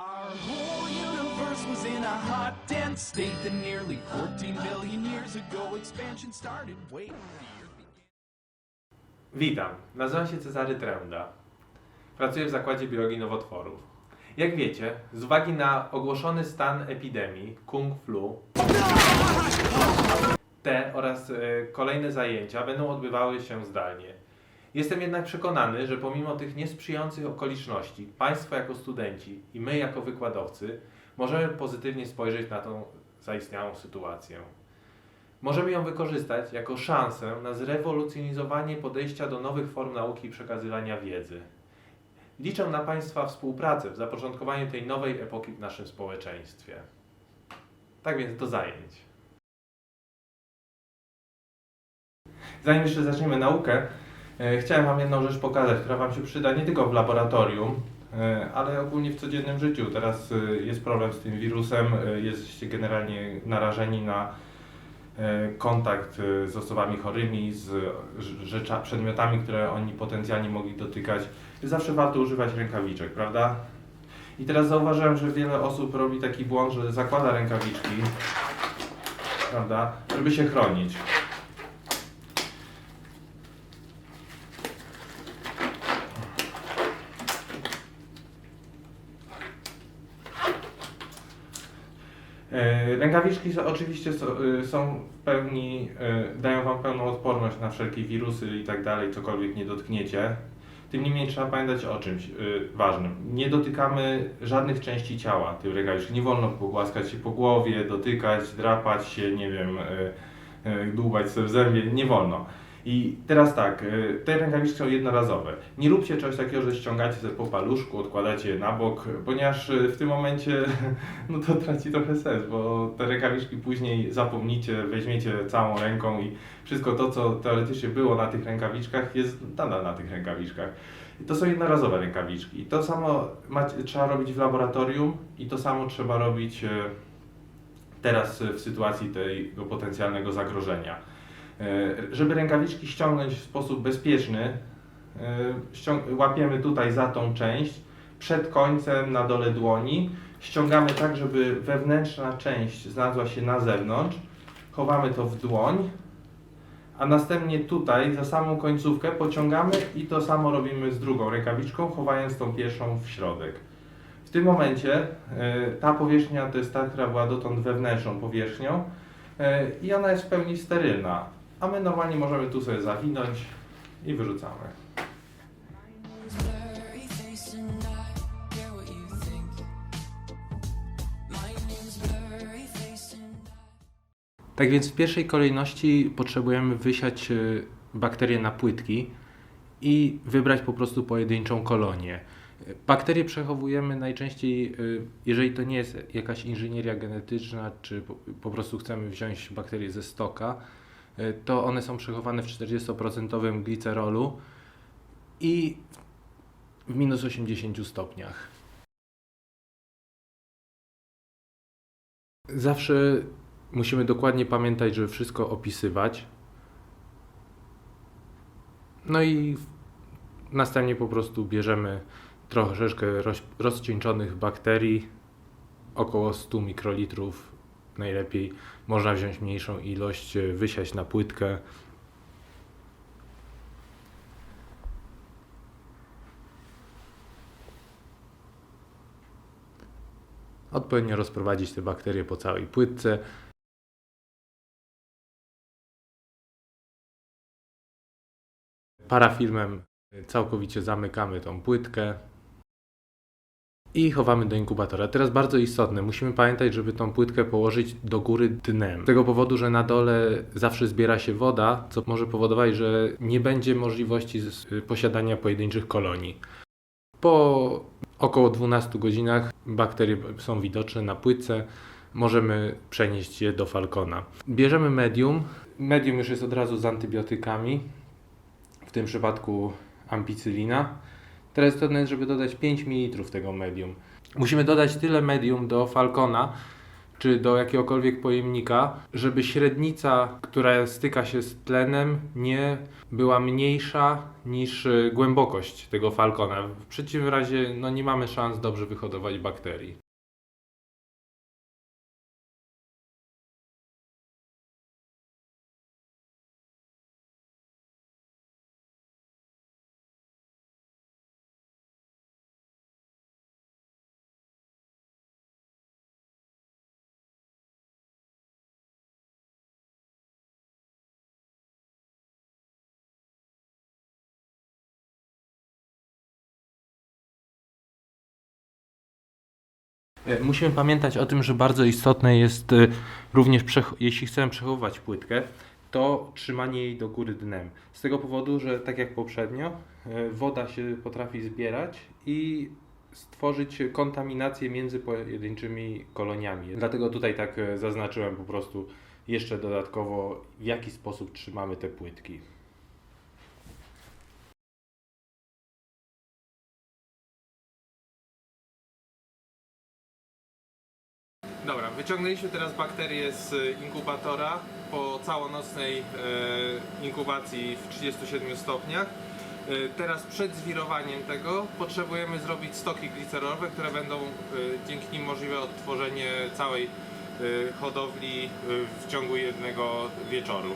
Our whole universe was in a hot, dense state that nearly 14 billion years ago expansion started. Wait. Witam, nazywam się Cezary Trenda. Pracuję w Zakładzie Biologii Nowotworów. Jak wiecie, z uwagi na ogłoszony stan epidemii Kung Flu, te oraz e, kolejne zajęcia będą odbywały się zdalnie. Jestem jednak przekonany, że pomimo tych niesprzyjających okoliczności, Państwo jako studenci i my jako wykładowcy możemy pozytywnie spojrzeć na tą zaistniałą sytuację. Możemy ją wykorzystać jako szansę na zrewolucjonizowanie podejścia do nowych form nauki i przekazywania wiedzy. Liczę na Państwa współpracę w zapoczątkowaniu tej nowej epoki w naszym społeczeństwie. Tak więc do zajęć. Zanim jeszcze zaczniemy naukę, chciałem Wam jedną rzecz pokazać, która Wam się przyda nie tylko w laboratorium, e, ale ogólnie w codziennym życiu. Teraz e, jest problem z tym wirusem, e, jesteście generalnie narażeni na e, kontakt e, z osobami chorymi, z przedmiotami, które oni potencjalnie mogli dotykać. Zawsze warto używać rękawiczek, prawda? I teraz zauważyłem, że wiele osób robi taki błąd, że zakłada rękawiczki, prawda, żeby się chronić. Rękawiczki oczywiście są, y, w pełni, y, dają Wam pełną odporność na wszelkie wirusy i tak dalej, cokolwiek nie dotkniecie. Tym niemniej trzeba pamiętać o czymś y, ważnym. Nie dotykamy żadnych części ciała tych rękawiczek. Nie wolno pogłaskać się po głowie, dotykać, drapać się, nie wiem, y, y, dłubać sobie w zębie. Nie wolno. I teraz tak, y, te rękawiczki są jednorazowe. Nie róbcie czegoś takiego, że ściągacie sobie po paluszku, odkładacie je na bok, ponieważ y, w tym momencie no to traci trochę sens, bo te rękawiczki później zapomnicie, weźmiecie całą ręką i wszystko to, co teoretycznie było na tych rękawiczkach, jest nadal na tych rękawiczkach. To są jednorazowe rękawiczki. I to samo macie, trzeba robić w laboratorium i to samo trzeba robić e, teraz w sytuacji tego potencjalnego zagrożenia. E, Żeby rękawiczki ściągnąć w sposób bezpieczny, e, łapiemy tutaj za tą część, przed końcem na dole dłoni, ściągamy tak, żeby wewnętrzna część znalazła się na zewnątrz, chowamy to w dłoń, a następnie tutaj za samą końcówkę pociągamy i to samo robimy z drugą rękawiczką, chowając tą pierwszą w środek. W tym momencie e, ta powierzchnia to jest ta, która była dotąd wewnętrzną powierzchnią i ona jest w pełni sterylna, a my normalnie możemy tu sobie zawinąć i wyrzucamy. Tak więc w pierwszej kolejności potrzebujemy wysiać y, bakterie na płytki i wybrać po prostu pojedynczą kolonię. Bakterie przechowujemy najczęściej, y, jeżeli to nie jest jakaś inżynieria genetyczna, czy po, prostu chcemy wziąć bakterie ze stoka, to one są przechowane w 40% glicerolu i w minus 80 stopniach. Zawsze musimy dokładnie pamiętać, żeby wszystko opisywać. No i następnie po prostu bierzemy troszeczkę roz, rozcieńczonych bakterii, około 100 mikrolitrów. Najlepiej można wziąć mniejszą ilość, e, wysiać na płytkę. Odpowiednio rozprowadzić te bakterie po całej płytce. Parafilmem całkowicie zamykamy tą płytkę i chowamy do inkubatora. Teraz bardzo istotne, musimy pamiętać, żeby tą płytkę położyć do góry dnem. Z tego powodu, że na dole zawsze zbiera się woda, co może powodować, że nie będzie możliwości z- posiadania pojedynczych kolonii. Po około 12 godzinach bakterie są widoczne na płytce. Możemy przenieść je do falcona. Bierzemy medium. Medium już jest od razu z antybiotykami w tym przypadku ampicylina. Teraz istotne jest, żeby dodać 5 ml tego medium. Musimy dodać tyle medium do falcona, czy do jakiegokolwiek pojemnika, żeby średnica, która styka się z tlenem, nie była mniejsza niż y, głębokość tego falkona. W przeciwnym razie no, nie mamy szans dobrze wyhodować bakterii. Musimy pamiętać o tym, że bardzo istotne jest e, również, jeśli chcemy przechowywać płytkę, to trzymanie jej do góry dnem. Z tego powodu, że tak jak poprzednio, e, woda się potrafi zbierać i stworzyć kontaminację między pojedynczymi koloniami. Dlatego tutaj tak e, zaznaczyłem po prostu jeszcze dodatkowo, w jaki sposób trzymamy te płytki. Wyciągnęliśmy teraz bakterię z inkubatora po całonocnej e, inkubacji w 37 stopniach. E, teraz przed zwirowaniem tego potrzebujemy zrobić stoki glicerolowe, które będą e, dzięki nim możliwe odtworzenie całej e, hodowli e, w ciągu jednego wieczoru.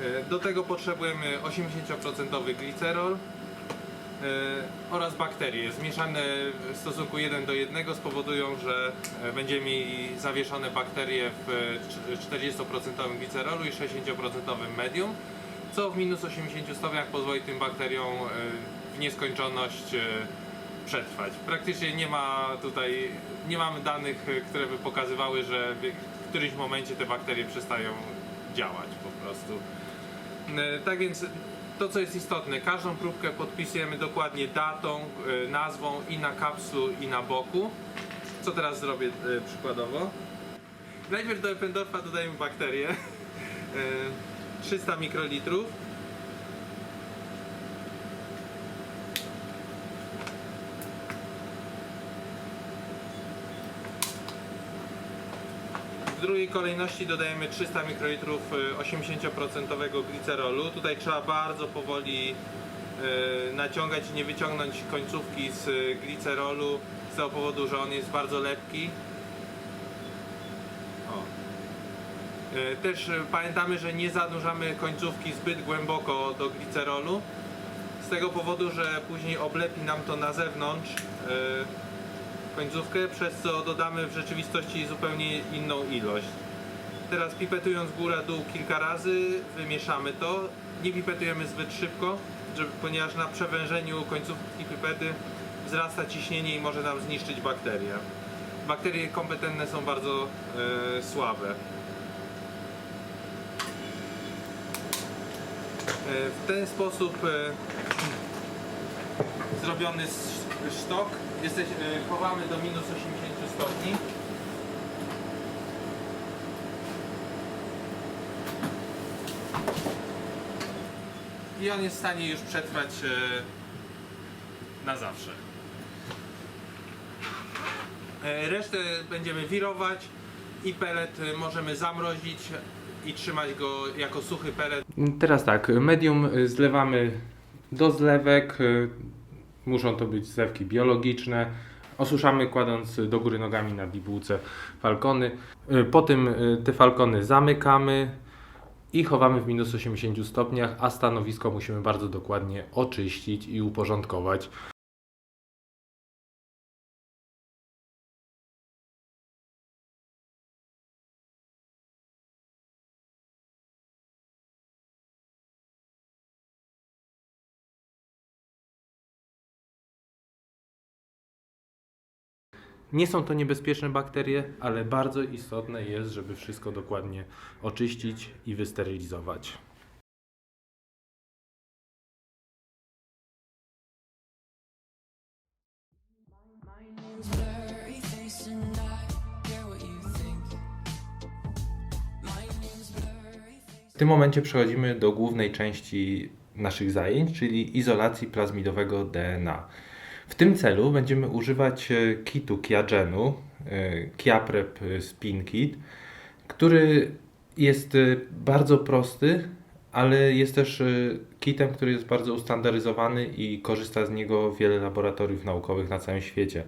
E, do tego potrzebujemy 80% glicerol, e, oraz bakterie zmieszane w stosunku 1 do 1 spowodują, że e, będziemy mieli zawieszone bakterie w e, 40% glicerolu i 60% medium, co w minus 80 stopniach pozwoli tym bakteriom e, w nieskończoność e, przetrwać. Praktycznie nie ma tutaj, nie mamy danych, e, które by pokazywały, że w którymś momencie te bakterie przestają działać po prostu. E, Tak więc to co jest istotne, każdą próbkę podpisujemy dokładnie datą, e, nazwą i na kapslu i na boku. Co teraz zrobię e, przykładowo? Najpierw do Eppendorfa dodajemy bakterię. E, 300 mikrolitrów. Drugiej kolejności dodajemy 300 ml 80% glicerolu. Tutaj trzeba bardzo powoli e, naciągać i nie wyciągnąć końcówki z e, glicerolu z tego powodu, że on jest bardzo lepki. O. Też pamiętamy, że nie zanurzamy końcówki zbyt głęboko do glicerolu z tego powodu, że później oblepi nam to na zewnątrz końcówkę, przez co dodamy w rzeczywistości zupełnie inną ilość. Teraz pipetując góra-dół kilka razy, wymieszamy to. Nie pipetujemy zbyt szybko, żeby, ponieważ na przewężeniu końcówki pipety wzrasta ciśnienie i może nam zniszczyć bakterie. Bakterie kompetentne są bardzo e, słabe. E, w ten sposób e, zrobiony s- sztok. Jesteś, e, chowamy do minus 80 stopni. I on jest w stanie już przetrwać e, na zawsze. E, Resztę będziemy wirować i pelet możemy zamrozić i trzymać go jako suchy pelet. Teraz tak, medium zlewamy do zlewek. Muszą to być zlewki biologiczne. Osuszamy kładąc do góry nogami na bibułce falkony. Y, Po tym y, te falkony zamykamy i chowamy w minus 80 stopniach, a stanowisko musimy bardzo dokładnie oczyścić i uporządkować. Nie są to niebezpieczne bakterie, ale bardzo istotne jest, żeby wszystko dokładnie oczyścić i wysterylizować. W tym momencie przechodzimy do głównej części naszych zajęć, czyli izolacji plazmidowego DNA. W tym celu będziemy używać e, kitu Kiagenu e, Kiaprep Spin Kit, który jest e, bardzo prosty, ale jest też kitem, który jest bardzo ustandaryzowany i korzysta z niego wiele laboratoriów naukowych na całym świecie.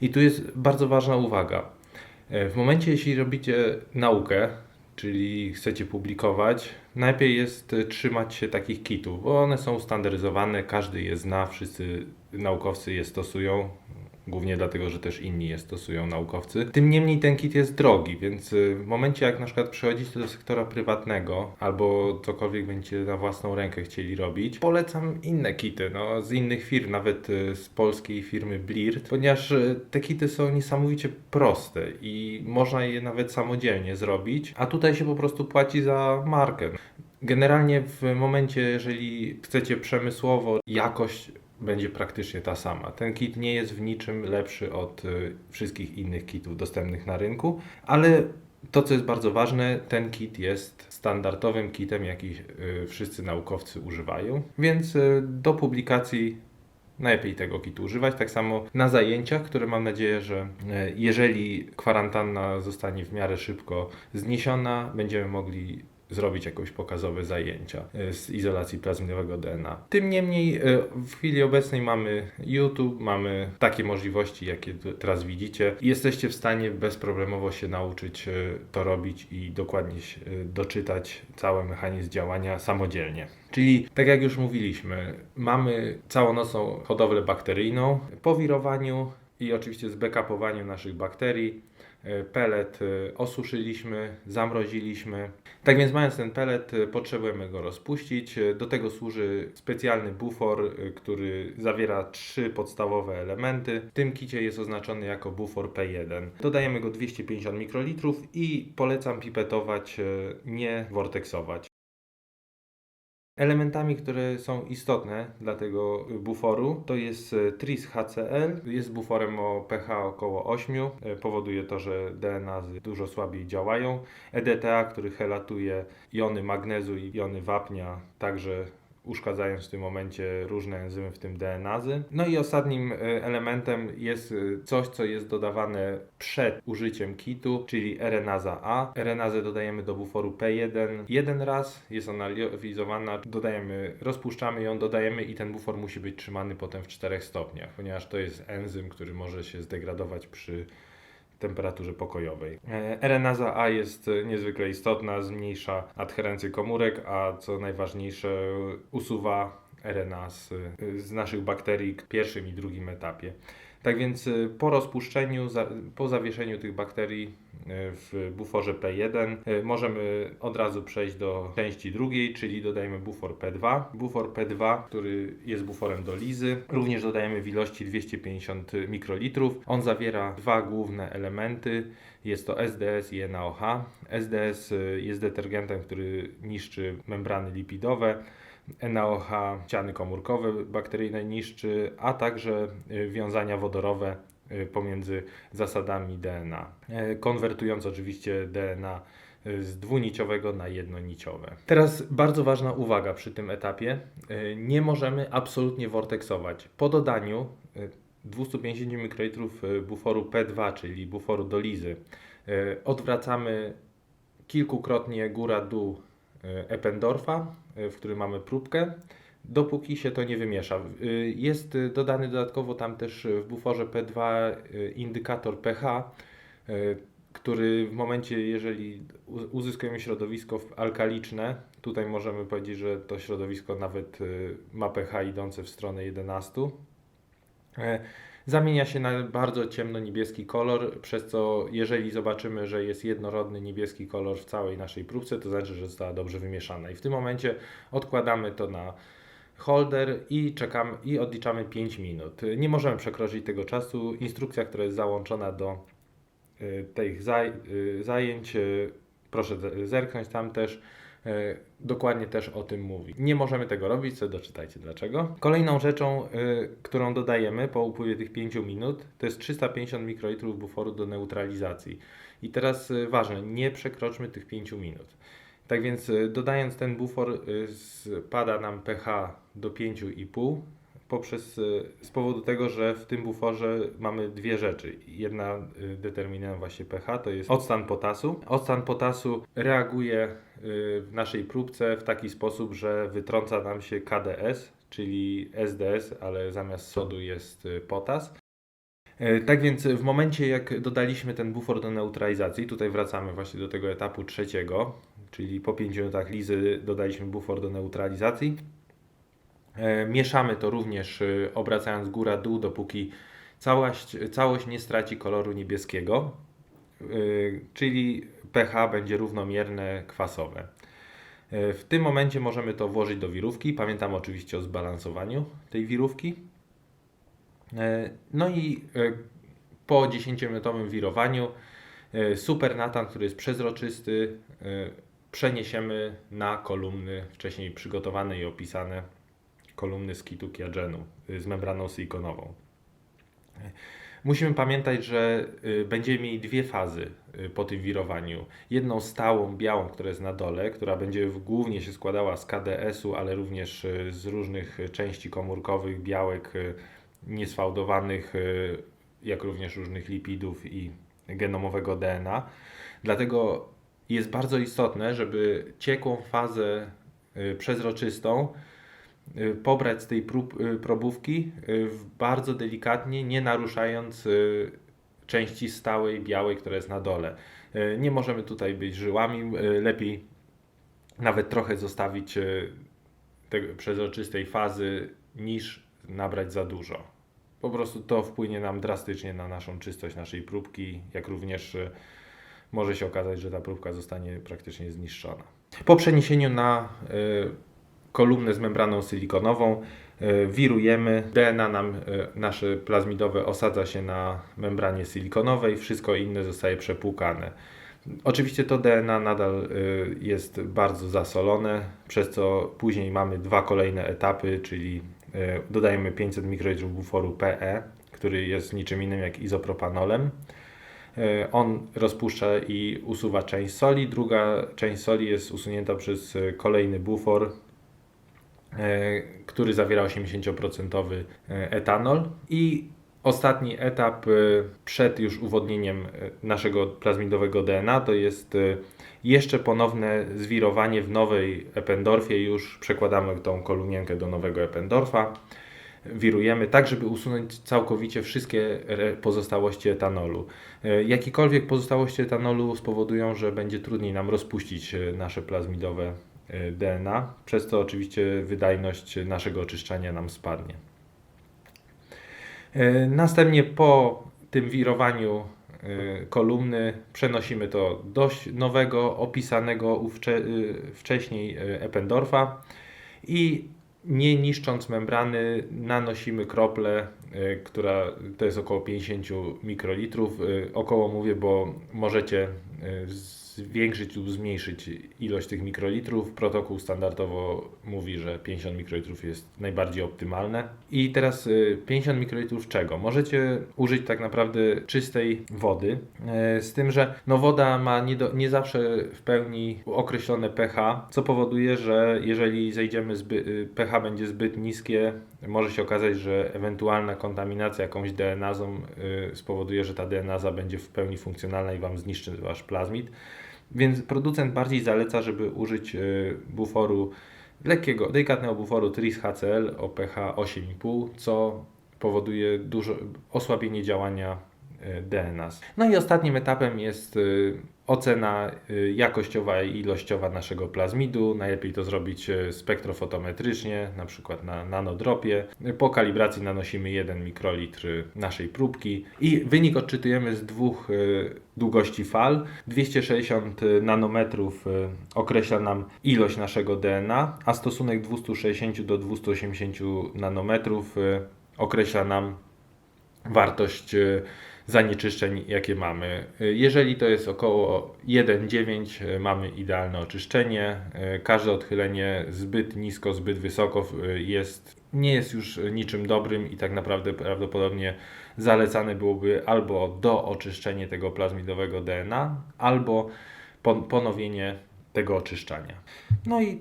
I tu jest bardzo ważna uwaga. W momencie, jeśli robicie naukę, czyli chcecie publikować, najlepiej jest e, trzymać się takich kitów, bo one są ustandaryzowane, każdy je zna, wszyscy naukowcy je stosują. Głównie dlatego, że też inni je stosują naukowcy. Tym niemniej ten kit jest drogi, więc y, w momencie jak na przykład przechodzicie do sektora prywatnego albo cokolwiek będziecie na własną rękę chcieli robić, polecam inne kity, no, z innych firm, nawet y, z polskiej firmy Blirt, ponieważ y, te kity są niesamowicie proste i można je nawet samodzielnie zrobić, a tutaj się po prostu płaci za markę. Generalnie w momencie, jeżeli chcecie przemysłowo, jakość będzie praktycznie ta sama. Ten kit nie jest w niczym lepszy od y, wszystkich innych kitów dostępnych na rynku, ale to, co jest bardzo ważne, ten kit jest standardowym kitem, jaki y, wszyscy naukowcy używają, więc y, do publikacji najlepiej tego kitu używać. Tak samo na zajęciach, które mam nadzieję, że jeżeli kwarantanna zostanie w miarę szybko zniesiona, będziemy mogli zrobić jakieś pokazowe zajęcia e, z izolacji plazmidowego DNA. Tym niemniej e, w chwili obecnej mamy YouTube, mamy takie możliwości, jakie teraz widzicie. Jesteście w stanie bezproblemowo się nauczyć e, to robić i dokładnie doczytać cały mechanizm działania samodzielnie. Czyli, tak jak już mówiliśmy, mamy całonocną hodowlę bakteryjną po wirowaniu i oczywiście zbackupowaniu naszych bakterii. E, Pelet e, osuszyliśmy, zamroziliśmy. Tak więc mając ten pelet, e, potrzebujemy go rozpuścić. Do tego służy specjalny bufor, który zawiera trzy podstawowe elementy. W tym kicie jest oznaczony jako bufor P1. Dodajemy go 250 mikrolitrów i polecam pipetować, nie vortexować. Elementami, które są istotne dla tego buforu, to jest e, TRIS HCl. Jest buforem o pH około 8. E, Powoduje to, że DNA dużo słabiej działają. EDTA, który helatuje jony magnezu i jony wapnia, także uszkadzając w tym momencie różne enzymy, w tym DNazy. No i ostatnim e, elementem jest e, coś, co jest dodawane przed użyciem kitu, czyli RNaza A. RNazę dodajemy do buforu P1 jeden raz, jest ona liofilizowana, dodajemy, rozpuszczamy ją, dodajemy i ten bufor musi być trzymany potem w 4 stopniach, ponieważ to jest enzym, który może się zdegradować przy temperaturze pokojowej. E, RNaza A jest niezwykle istotna, zmniejsza adherencję komórek, a co najważniejsze usuwa RNA z, z naszych bakterii w pierwszym i drugim etapie. Tak więc e, po rozpuszczeniu, po zawieszeniu tych bakterii e, w buforze P1 e, możemy od razu przejść do części drugiej, czyli dodajemy bufor P2. Bufor P2, który jest buforem do lizy, również dodajemy w ilości 250 mikrolitrów. On zawiera dwa główne elementy. Jest to SDS i NaOH. SDS y, jest detergentem, który niszczy membrany lipidowe. NaOH ściany komórkowe bakteryjne niszczy, a także y, wiązania wodorowe y, pomiędzy zasadami DNA. E, Konwertując oczywiście DNA y, z dwuniciowego na jednoniciowe. Teraz bardzo ważna uwaga przy tym etapie. Y, Nie możemy absolutnie vortexować. Po dodaniu y, 250 mikrolitrów buforu P2, czyli buforu do lizy, odwracamy kilkukrotnie góra-dół Eppendorfa, y, w którym mamy próbkę, dopóki się to nie wymiesza. Y, Jest y, dodany dodatkowo tam też w buforze P2 y, indykator pH, który w momencie, jeżeli uzyskujemy środowisko alkaliczne, tutaj możemy powiedzieć, że to środowisko nawet ma pH idące w stronę 11, e, zamienia się na bardzo ciemno-niebieski kolor, przez co jeżeli zobaczymy, że jest jednorodny niebieski kolor w całej naszej próbce, to znaczy, że została dobrze wymieszana. I w tym momencie odkładamy to na holder i czekamy i odliczamy 5 minut. Nie możemy przekroczyć tego czasu. Instrukcja, która jest załączona do y, tych zaj- y, zajęć, y, proszę ze- zerknąć tam też. Y, Dokładnie też o tym mówi. Nie możemy tego robić, co doczytajcie dlaczego. Kolejną rzeczą, y, którą dodajemy po upływie tych 5 minut, to jest 350 mikrolitrów buforu do neutralizacji. I teraz y, ważne, nie przekroczmy tych 5 minut. Tak więc dodając ten bufor spada nam pH do 5,5. Poprzez, y, z powodu tego, że w tym buforze mamy dwie rzeczy. Jedna y, determinuje właśnie pH, to jest odstan potasu. Odstan potasu reaguje y, w naszej próbce w taki sposób, że wytrąca nam się KDS, czyli SDS, ale zamiast sodu jest potas. E, Tak więc w momencie jak dodaliśmy ten bufor do neutralizacji, tutaj wracamy właśnie do tego etapu trzeciego, czyli po 5 minutach lizy dodaliśmy bufor do neutralizacji. E, Mieszamy to również e, obracając góra-dół, dopóki całość, całość nie straci koloru niebieskiego, e, czyli pH będzie równomierne, kwasowe. E, W tym momencie możemy to włożyć do wirówki. Pamiętam oczywiście o zbalansowaniu tej wirówki. No i po 10-minutowym wirowaniu supernatan, który jest przezroczysty, przeniesiemy na kolumny wcześniej przygotowane i opisane kolumny z kitu kiagenu y, z membraną silikonową. Musimy pamiętać, że y, będziemy mieli dwie fazy y, po tym wirowaniu. Jedną stałą, białą, która jest na dole, która będzie głównie się składała z KDS-u, ale również z różnych części komórkowych, białek niesfałdowanych, jak również różnych lipidów i genomowego DNA. Dlatego jest bardzo istotne, żeby ciekłą fazę przezroczystą pobrać z tej prób, y, probówki y, bardzo delikatnie, nie naruszając y, części stałej, białej, która jest na dole. Y, Nie możemy tutaj być żyłami, y, lepiej nawet trochę zostawić y, tej przezroczystej fazy niż nabrać za dużo. Po prostu to wpłynie nam drastycznie na naszą czystość naszej próbki, jak również y, może się okazać, że ta próbka zostanie praktycznie zniszczona. Po przeniesieniu na y, kolumnę z membraną silikonową y, wirujemy. DNA nam y, nasze plazmidowe osadza się na membranie silikonowej, wszystko inne zostaje przepłukane. Oczywiście to DNA nadal y, jest bardzo zasolone, przez co później mamy dwa kolejne etapy, czyli dodajemy 500 mikrolitrów buforu PE, który jest niczym innym jak izopropanolem. On rozpuszcza i usuwa część soli. Druga część soli jest usunięta przez kolejny bufor, e, który zawiera 80% etanol. I ostatni etap e, przed już uwodnieniem e, naszego plazmidowego DNA to jest e, jeszcze ponowne zwirowanie w nowej Eppendorfie. Już przekładamy tą kolumnienkę do nowego Eppendorfa. Wirujemy tak, żeby usunąć całkowicie wszystkie pozostałości etanolu. E, Jakiekolwiek pozostałości etanolu spowodują, że będzie trudniej nam rozpuścić e, nasze plazmidowe e, DNA, przez co oczywiście wydajność naszego oczyszczania nam spadnie. E, Następnie po tym wirowaniu e, kolumny przenosimy to do nowego, opisanego e, wcześniej e, Eppendorfa i nie niszcząc membrany nanosimy kroplę, e, która to jest około 50 mikrolitrów. E, Około mówię, bo możecie e, zwiększyć lub zmniejszyć ilość tych mikrolitrów. Protokół standardowo mówi, że 50 mikrolitrów jest najbardziej optymalne. I teraz y, 50 mikrolitrów czego? Możecie użyć tak naprawdę czystej wody, e, z tym, że no woda ma nie, do, nie zawsze w pełni określone pH, co powoduje, że jeżeli zejdziemy zby, y, pH będzie zbyt niskie, może się okazać, że ewentualna kontaminacja jakąś DNA-zą y, spowoduje, że ta DNA będzie w pełni funkcjonalna i Wam zniszczy Wasz plazmid. Więc producent bardziej zaleca, żeby użyć y, buforu lekkiego, delikatnego buforu Tris HCl o pH 8,5, co powoduje dużo osłabienie działania y, DNAs. No i ostatnim etapem jest y, ocena y, jakościowa i ilościowa naszego plazmidu. Najlepiej to zrobić spektrofotometrycznie, na przykład na nanodropie. Po kalibracji nanosimy 1 mikrolitr naszej próbki i wynik odczytujemy z dwóch długości fal. 260 nanometrów określa nam ilość naszego DNA, a stosunek 260 do 280 nanometrów określa nam wartość zanieczyszczeń, jakie mamy. Jeżeli to jest około 1,9, y, mamy idealne oczyszczenie. Y, Każde odchylenie zbyt nisko, zbyt wysoko y, jest, nie jest już niczym dobrym i tak naprawdę prawdopodobnie zalecane byłoby albo do oczyszczenia tego plazmidowego DNA, albo pon- ponowienie tego oczyszczania. No i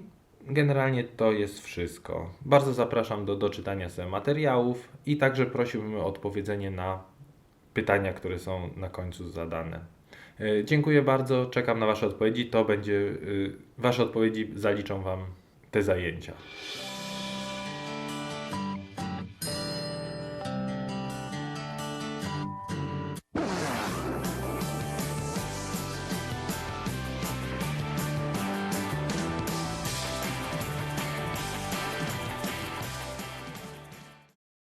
Generalnie to jest wszystko. Bardzo zapraszam do doczytania sobie materiałów i także prosiłbym o odpowiedzenie na pytania, które są na końcu zadane. E, Dziękuję bardzo, czekam na Wasze odpowiedzi. To będzie, y, Wasze odpowiedzi zaliczą Wam te zajęcia.